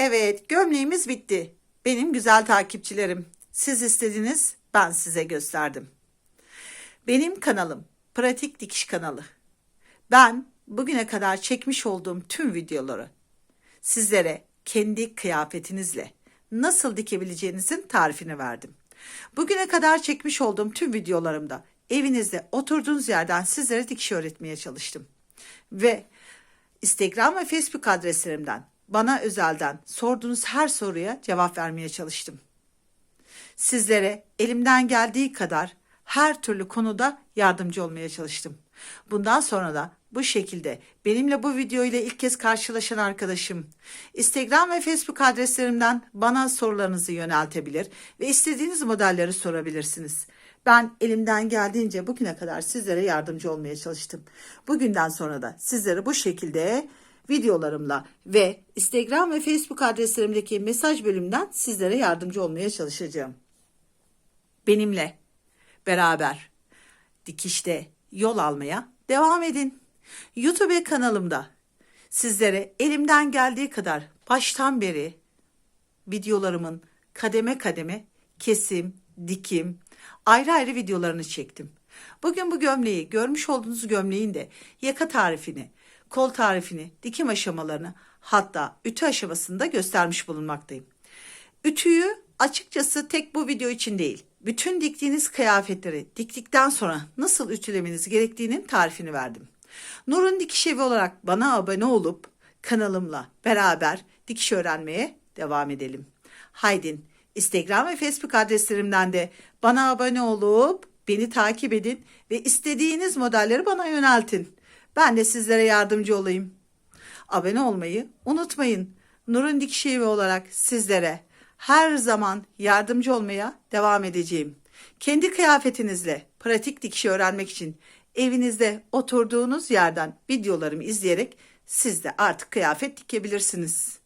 Evet, gömleğimiz bitti. Benim güzel takipçilerim. Siz istediniz, ben size gösterdim. Benim kanalım Pratik Dikiş kanalı. Ben bugüne kadar çekmiş olduğum tüm videoları sizlere kendi kıyafetinizle nasıl dikebileceğinizin tarifini verdim. Bugüne kadar çekmiş olduğum tüm videolarımda evinizde oturduğunuz yerden sizlere dikiş öğretmeye çalıştım. Ve Instagram ve Facebook adreslerimden bana özelden sorduğunuz her soruya cevap vermeye çalıştım. Sizlere elimden geldiği kadar her türlü konuda yardımcı olmaya çalıştım. Bundan sonra da bu şekilde benimle bu video ile ilk kez karşılaşan arkadaşım Instagram ve Facebook adreslerimden bana sorularınızı yöneltebilir ve istediğiniz modelleri sorabilirsiniz. Ben elimden geldiğince bugüne kadar sizlere yardımcı olmaya çalıştım. Bugünden sonra da sizlere bu şekilde videolarımla ve Instagram ve Facebook adreslerimdeki mesaj bölümünden sizlere yardımcı olmaya çalışacağım. Benimle beraber dikişte yol almaya devam edin. YouTube kanalımda sizlere elimden geldiği kadar baştan beri videolarımın kademe kademe kesim, dikim, ayrı ayrı videolarını çektim. Bugün bu gömleği, görmüş olduğunuz gömleğin de yaka tarifini, kol tarifini, dikim aşamalarını hatta ütü aşamasında göstermiş bulunmaktayım. Ütüyü açıkçası tek bu video için değil, bütün diktiğiniz kıyafetleri diktikten sonra nasıl ütülemeniz gerektiğinin tarifini verdim. Nur'un Dikiş Evi olarak bana abone olup kanalımla beraber dikiş öğrenmeye devam edelim. Haydin Instagram ve Facebook adreslerimden de bana abone olup beni takip edin ve istediğiniz modelleri bana yöneltin. Ben de sizlere yardımcı olayım. Abone olmayı unutmayın. Nur'un Dikiş Evi olarak sizlere her zaman yardımcı olmaya devam edeceğim. Kendi kıyafetinizle pratik dikişi öğrenmek için evinizde oturduğunuz yerden videolarımı izleyerek siz de artık kıyafet dikebilirsiniz.